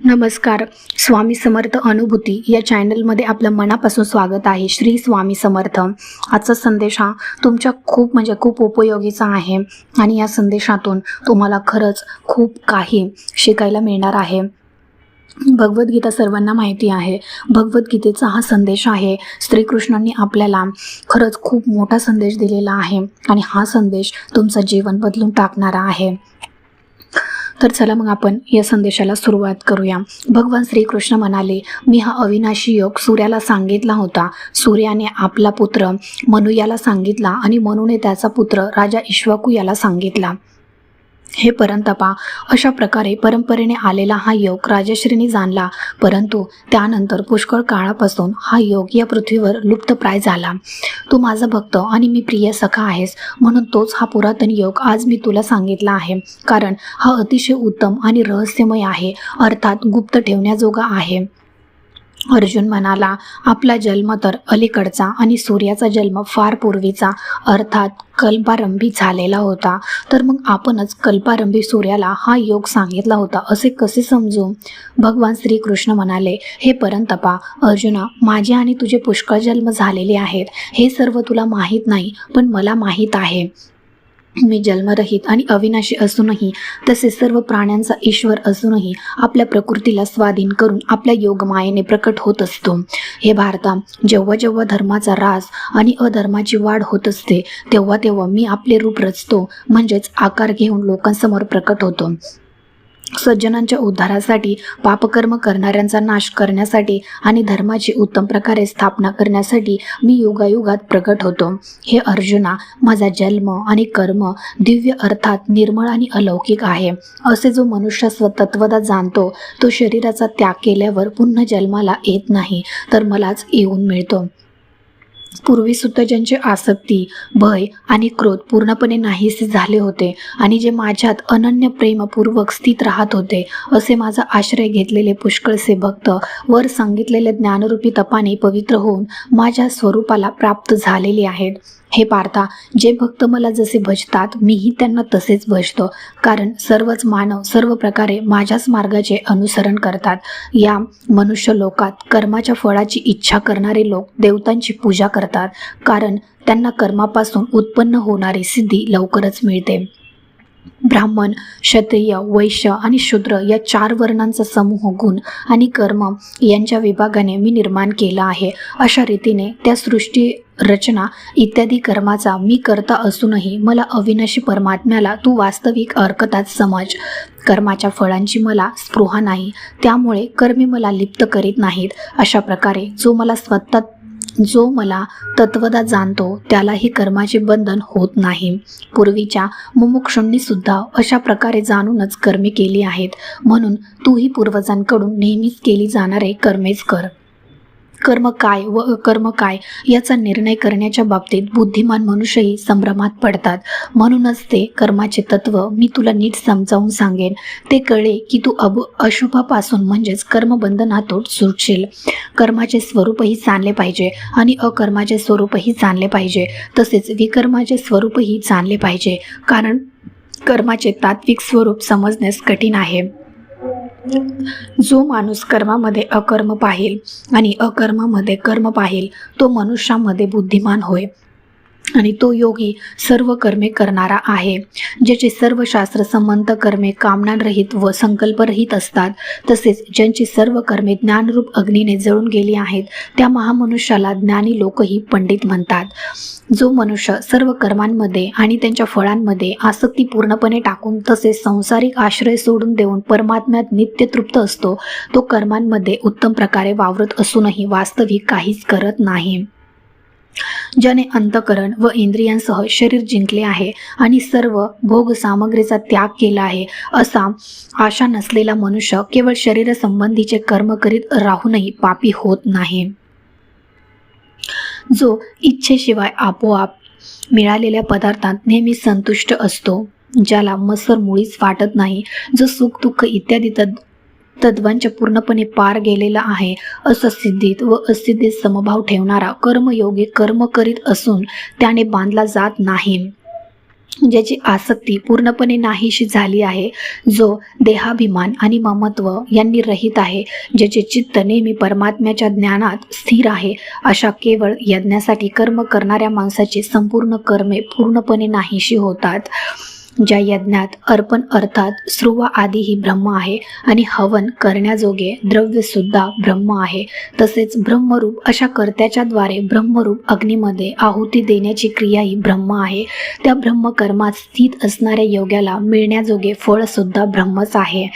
नमस्कार. स्वामी समर्थ अनुभूती या चॅनलमध्ये आपलं मनापासून स्वागत आहे. श्री स्वामी समर्थ. आजचा संदेश हा तुमच्या खूप म्हणजे खूप उपयोगीचा आहे आणि या संदेशातून तुम्हाला खरंच खूप काही शिकायला मिळणार आहे. भगवद्गीता सर्वांना माहिती आहे. भगवद्गीतेचा हा संदेश आहे. श्रीकृष्णांनी आपल्याला खरंच खूप मोठा संदेश दिलेला आहे आणि हा संदेश तुमचं जीवन बदलून टाकणारा आहे. तर चला मग आपण या संदेशाला सुरुवात करूया. भगवान श्रीकृष्ण म्हणाले मी हा अविनाशी योग सूर्याला सांगितला होता. सूर्याने आपला पुत्र मनु याला सांगितला आणि मनुने त्याचा पुत्र राजा इश्वाकू याला सांगितला. हे परंतपा अशा प्रकारे परंपरेने आलेला हा योग राजश्रीने जाणला. परंतु त्यानंतर पुष्कळ काळापासून हा योग या पृथ्वीवर लुप्तप्राय झाला. तू माझा भक्त आणि मी प्रिय सखा आहेस म्हणून तोच हा पुरातन योग आज मी तुला सांगितला आहे. कारण हा अतिशय उत्तम आणि रहस्यमय आहे अर्थात गुप्त ठेवण्याजोगा आहे. अर्जुन म्हणाला आपला जन्म तर अलीकडचा आणि सूर्याचा जन्म फार पूर्वीचा. अर्थात कल्पारंभी झालेला होता. तर मग आपणच कल्पारंभी सूर्याला हा योग सांगितला होता असे कसे समजू? भगवान श्रीकृष्ण म्हणाले हे परंतपा अर्जुना माझे आणि तुझे पुष्कळ जन्म झालेले आहेत. हे सर्व तुला माहीत नाही पण मला माहीत आहे. मी जन्मरहित आणि अविनाशी असूनही तसेच सर्व प्राण्यांचा ईश्वर असूनही आपल्या प्रकृतीला स्वाधीन करून आपल्या योगमायेने प्रकट होत असतो. हे भारता जेव्हा जेव्हा धर्माचा रास आणि अधर्माची वाढ होत असते तेव्हा तेव्हा मी आपले रूप रचतो म्हणजेच आकार घेऊन लोकांसमोर प्रकट होतो. सज्जनांच्या उद्धारासाठी पापकर्म करणाऱ्यांचा नाश करण्यासाठी आणि धर्माची उत्तम प्रकारे स्थापना करण्यासाठी मी युगायुगात प्रकट होतो. हे अर्जुना माझा जन्म आणि कर्म दिव्य अर्थात निर्मळ आणि अलौकिक आहे. असे जो मनुष्य स्वतत्वदा जाणतो तो शरीराचा त्याग केल्यावर पुन्हा जन्माला येत नाही तर मलाच येऊन मिळतो. पूर्वी सुद्धा ज्यांची आसक्ती भय आणि क्रोध पूर्णपणे नाहीसे झाले होते आणि जे माझ्यात अनन्य प्रेमपूर्वक स्थित राहत होते असे माझा आश्रय घेतलेले पुष्कळसे भक्त वर सांगितलेले ज्ञानरूपी तपाने पवित्र होऊन माझ्या स्वरूपाला प्राप्त झालेले आहेत. हे पार्था जे भक्त मला जसे भजतात मीही त्यांना तसेच भजतो. कारण सर्वच मानव सर्व प्रकारे माझ्याच मार्गाचे अनुसरण करतात. या मनुष्य लोकात कर्माच्या फळाची इच्छा करणारे लोक देवतांची पूजा करतात. कारण त्यांना कर्मापासून उत्पन्न होणारी सिद्धी लवकरच मिळते. ब्राह्मण क्षत्रिय वैश्य आणि शूद्र या चार वर्णांचा समूह गुण आणि कर्म यांच्या विभागाने मी निर्माण केला आहे. अशा रीतीने त्या सृष्टी रचना इत्यादी कर्माचा मी करता असूनही मला अविनाशी परमात्म्याला तू वास्तविक अर्कतात समज. कर्माच्या फळांची मला स्पृहा नाही त्यामुळे कर्मे मला लिप्त करीत नाहीत. अशा प्रकारे जो मला स्वतः जो मला तत्वदा जाणतो त्यालाही कर्माचे बंधन होत नाही. पूर्वीच्या मुमुक्षुंनी सुद्धा अशा प्रकारे जाणूनच कर्मे केली आहेत. म्हणून तूही पूर्वजांकडून नेहमीच केली जाणारे कर्मेच कर. कर्म काय व अकर्म काय याचा निर्णय करण्याच्या बाबतीत बुद्धिमान मनुष्यही संभ्रमात पडतात. म्हणूनच ते कर्माचे तत्व मी तुला नीट समजावून सांगेन. ते कळे की तू अब अशुभापासून म्हणजेच कर्मबंधनातून सुटशील. कर्माचे स्वरूपही जाणले पाहिजे आणि अकर्माचे स्वरूपही जाणले पाहिजे. तसेच विकर्माचे स्वरूपही जाणले पाहिजे. कारण कर्माचे तात्विक स्वरूप समजण्यास कठीण आहे. जो माणूस कर्मामध्ये अकर्म पाहिल आणि अकर्मामध्ये कर्म पाहिल तो मनुष्यामध्ये बुद्धिमान होय. आणि तो योगी सर्व कर्मे करणारा आहे. ज्याचे सर्व शास्त्र संबंध कर्मे कामनारहित व संकल्परहित असतात तसेच ज्यांची सर्व कर्मे ज्ञानरूप अग्नीने जळून गेली आहेत त्या महामनुष्याला ज्ञानी लोकही पंडित म्हणतात. जो मनुष्य सर्व कर्मांमध्ये आणि त्यांच्या फळांमध्ये आसक्ती पूर्णपणे टाकून तसेच संसारिक आश्रय सोडून देऊन परमात्म्यात नित्य तृप्त असतो तो कर्मांमध्ये उत्तम प्रकारे वावरत असूनही वास्तविक काहीच करत नाही. ज्याने अंतकरण व इंद्रियांसह शरीर जिंकले आहे आणि सर्व भोग सामग्रीचा त्याग केला आहे. असा आशा नसलेला मनुष्य केवळ शरीरसंबंधीचे कर्म करीत राहूनही पापी होत नाही. जो इच्छेशिवाय आपोआप मिळालेल्या पदार्थात नेहमी संतुष्ट असतो ज्याला मसर मुळीच वाटत नाही जो सुख दुःख इत्यादी तद तत्वांच्या पूर्णपणे पार गेलेला आहे असं सिद्धीत व असिद्धीत समभाव ठेवणारा कर्मयोगी कर्म करीत असून त्याने बांधला जात नाही. ज्याची आसक्ती पूर्णपणे नाहीशी झाली आहे जो देहाभिमान आणि ममत्व यांनी रहित आहे ज्याचे चित्त नेहमी परमात्म्याच्या ज्ञानात स्थिर आहे अशा केवळ यज्ञासाठी कर्म करणाऱ्या माणसाची संपूर्ण कर्मे पूर्णपणे नाहीशी होतात. ज्या यज्ञात अर्पण अर्थात स्रुवा आदी ही ब्रह्म आहे आणि हवन करण्याजोगे द्रव्य सुद्धा ब्रह्म आहे. तसेच ब्रह्मरूप अशा कर्त्याच्या द्वारे ब्रह्मरूप अग्नीमध्ये आहुती देण्याची क्रिया ही ब्रह्म आहे. त्या ब्रह्मकर्मात स्थित असणाऱ्या योग्याला मिळण्याजोगे फळ सुद्धा ब्रह्मच आहे.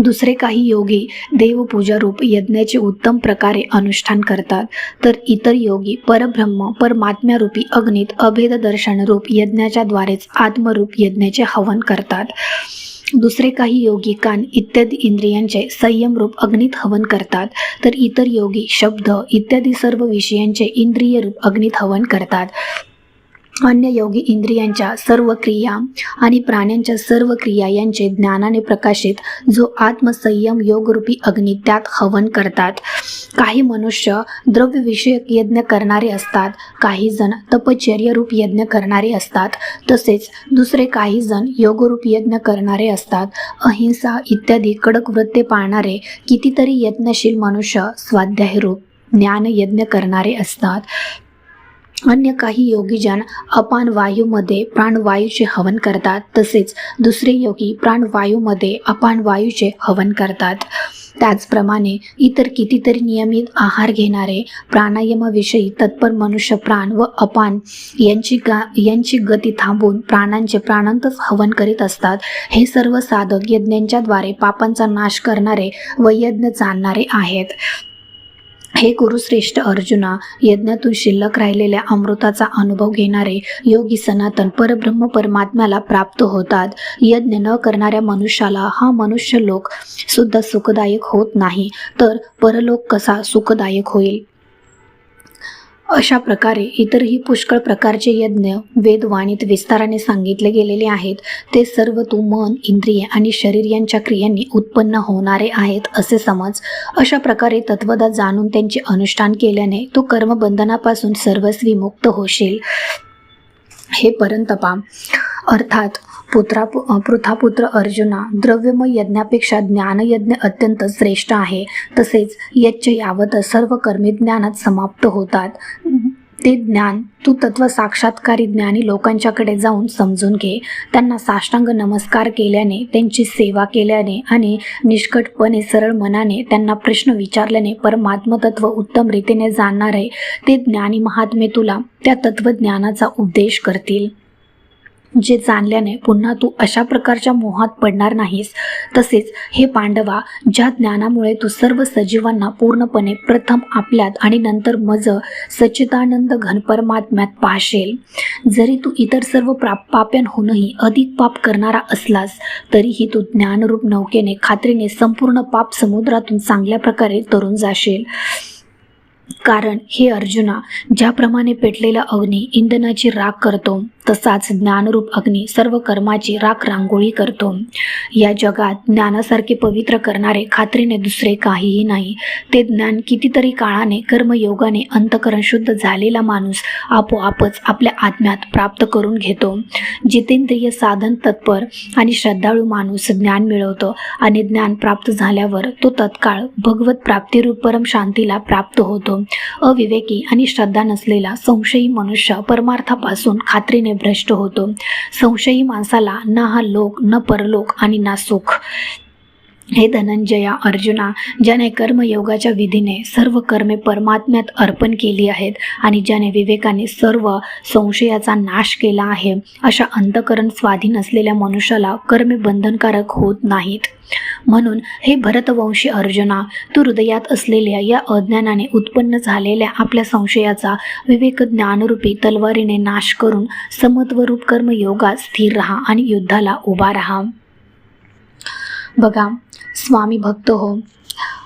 दुसरे काही योगी देवपूजा रूप यज्ञाचे उत्तम प्रकारे अनुष्ठान करतात. तर इतर योगी परब्रह्म परमात्म्यारूपी अग्नीत अभेद दर्शन रूप यज्ञाच्या द्वारेच आत्मरूप यज्ञाचे हवन करतात. दुसरे काही योगी कान इत्यादी इंद्रियांचे संयम रूप अग्नीत हवन करतात. तर इतर योगी शब्द इत्यादी सर्व विषयांचे इंद्रिय रूप अग्नीत हवन करतात. अन्य योगी इंद्रियांच्या सर्व क्रिया आणि प्राण्यांच्या सर्व क्रिया यांचे ज्ञानाने प्रकाशित जो आत्मसंयम योगरूपी अग्नी त्यात हवन करतात. काही मनुष्य द्रव्यविषयक यज्ञ करणारे असतात काही जण तपचर्यरूप यज्ञ करणारे असतात तसेच दुसरे काही जण योगरूप यज्ञ करणारे असतात. अहिंसा इत्यादी कडक वृत्ते पाळणारे कितीतरी यत्नशील मनुष्य स्वाध्यायरूप ज्ञान यज्ञ करणारे असतात. अन्य काही योगीजन अपान वायूमध्ये प्राणवायूचे हवन करतात तसेच दुसरे योगी प्राणवायूमध्ये अपान वायूचे हवन करतात. त्याचप्रमाणे इतर कितीतरी नियमित आहार घेणारे प्राणायामाविषयी तत्पर मनुष्य प्राण व अपान यांची गा यांची गती थांबवून प्राणांचे प्राणांतच हवन करीत असतात हे सर्व साधक यज्ञांच्याद्वारे पापांचा नाश करणारे व यज्ञ जाणणारे आहेत. हे गुरुश्रेष्ठ अर्जुना यज्ञातून शिल्लक राहिलेल्या अमृताचा अनुभव घेणारे योगी सनातन परब्रह्म परमात्म्याला प्राप्त होतात. यज्ञ न करणाऱ्या मनुष्याला हा मनुष्य लोक सुद्धा सुखदायक होत नाही. तर परलोक कसा सुखदायक होईल? अशा प्रकारे इतरही पुष्कळ प्रकारचे यज्ञ वेदवाणीत विस्ताराने सांगितले गेलेले आहेत. ते सर्व तू मन इंद्रिय आणि शरीर यांच्या क्रियांनी उत्पन्न होणारे आहेत असे समज. अशा प्रकारे तत्वदा जाणून त्यांचे अनुष्ठान केल्याने तू कर्मबंधनापासून सर्वस्वी मुक्त होशील. हे परंतपा अर्थात पुत्रा पृथापुत्र अर्जुना द्रव्यमय यज्ञापेक्षा ज्ञानयज्ञ अत्यंत श्रेष्ठ आहे. तसेच यज्ञ यावत सर्व कर्मे ज्ञानात समाप्त होतात. ते ज्ञान तू तत्व साक्षात्कारी ज्ञानी लोकांच्याकडे जाऊन समजून घे. त्यांना साष्टांग नमस्कार केल्याने त्यांची सेवा केल्याने आणि निष्कटपणे सरळ मनाने त्यांना प्रश्न विचारल्याने परमात्मतत्व उत्तम रीतीने जाणणारे ते ज्ञानी महात्मे तुला त्या तत्वज्ञानाचा उपदेश करतील. जे जाणल्याने पुन्हा तू अशा प्रकारच्या मोहात पडणार नाहीस. तसेच हे पांडवा ज्या ज्ञानामुळे तू सर्व सजीवांना पूर्णपणे प्रथम आपल्यात आणि नंतर मज सच्चिदानंद घनपरमात्म्यात पाहशेल. जरी तू इतर सर्व प्राप पाप्यांहूनही अधिक पाप करणारा असलास तरीही तू ज्ञानरूप नौकेने खात्रीने संपूर्ण पाप समुद्रातून चांगल्या प्रकारे तरुण जाशील. कारण हे अर्जुना ज्याप्रमाणे पेटलेला अग्नी इंधनाची राख करतो तसाच ज्ञानरूप अग्नी सर्व कर्माची राख रांगोळी करतो. या जगात ज्ञानासारखे पवित्र करणारे खात्रीने दुसरे काहीही नाही. ते ज्ञान कितीतरी काळाने कर्मयोगाने अंतकरण शुद्ध झालेला माणूस आपोआपच आपल्या आत्म्यात प्राप्त करून घेतो. जितेंद्रिय साधन तत्पर आणि श्रद्धाळू माणूस ज्ञान मिळवतो आणि ज्ञान प्राप्त झाल्यावर तो तत्काळ भगवत प्राप्तीरूप परम शांतीला प्राप्त होतो. अविवेकी आणि श्रद्धा नसलेला संशयी मनुष्य परमार्थापासून खात्रीने भ्रष्ट होतो. संशयी माणसाला ना हा लोक न परलोक आणि ना सुख. हे धनंजया अर्जुना ज्याने कर्मयोगाच्या विधीने सर्व कर्मे परमात्म्यात अर्पण केली आहेत आणि ज्याने विवेकाने सर्व संशयाचा नाश केला आहे अशा अंतकरण स्वाधीन असलेल्या मनुष्याला कर्मे बंधनकारक होत नाहीत. म्हणून हे भरतवंशी अर्जुना तू हृदयात असलेल्या या अज्ञानाने उत्पन्न झालेल्या आपल्या संशयाचा विवेक ज्ञानरूपी तलवारीने नाश करून समत्वरूप कर्मयोगात स्थिर राहा आणि युद्धाला उभा राहा. बघा स्वामी भक्त हो.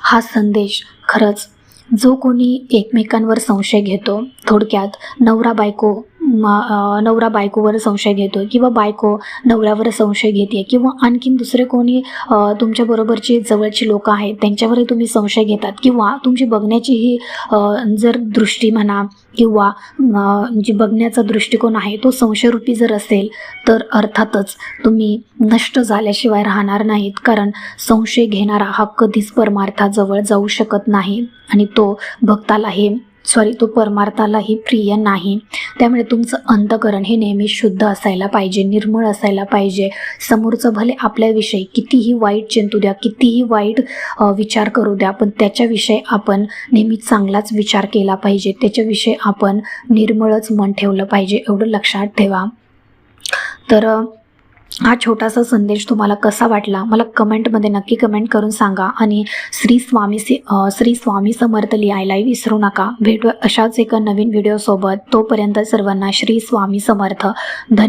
हा संदेश खरंच जो कोणी एकमेकांवर संशय घेतो थोडक्यात नवरा बायको म, नवरा बायकोवर संशय घेतोय किंवा बायको नवऱ्यावर संशय घेते किंवा आणखीन दुसरे कोणी तुमच्याबरोबरची जवळची लोक आहेत त्यांच्यावरही तुम्ही संशय घेतात किंवा तुमची बघण्याची ही जर दृष्टी म्हणा किंवा जी म्हणजे बघण्याचा दृष्टिकोन आहे तो संशयरूपी जर असेल तर अर्थातच तुम्ही नष्ट झाल्याशिवाय राहणार नाहीत कारण संशय घेणारा हा कधीच परमार्थाजवळ जाऊ शकत नाही आणि तो भक्तालाही सॉरी तो परमार्थालाही प्रिय नाही. त्यामुळे तुमचं अंतकरण हे नेहमी शुद्ध असायला पाहिजे निर्मळ असायला पाहिजे. समोरचं भले आपल्याविषयी कितीही वाईट चिंतू द्या कितीही वाईट विचार करू द्या पण त्याच्याविषयी आपण नेहमी चांगलाच विचार केला पाहिजे. त्याच्याविषयी आपण निर्मळच मन ठेवलं पाहिजे एवढं लक्षात ठेवा. तर हा छोटासा संदेश तुम्हाला कसा वाटला? मला कमेंटमध्ये नक्की कमेंट करून सांगा आणि श्री स्वामी श्री स्वामी समर्थ लिहायलाही विसरू नका. भेटू अशाच एका नवीन व्हिडिओसोबत तोपर्यंत सर्वांना श्री स्वामी समर्थ. धन्य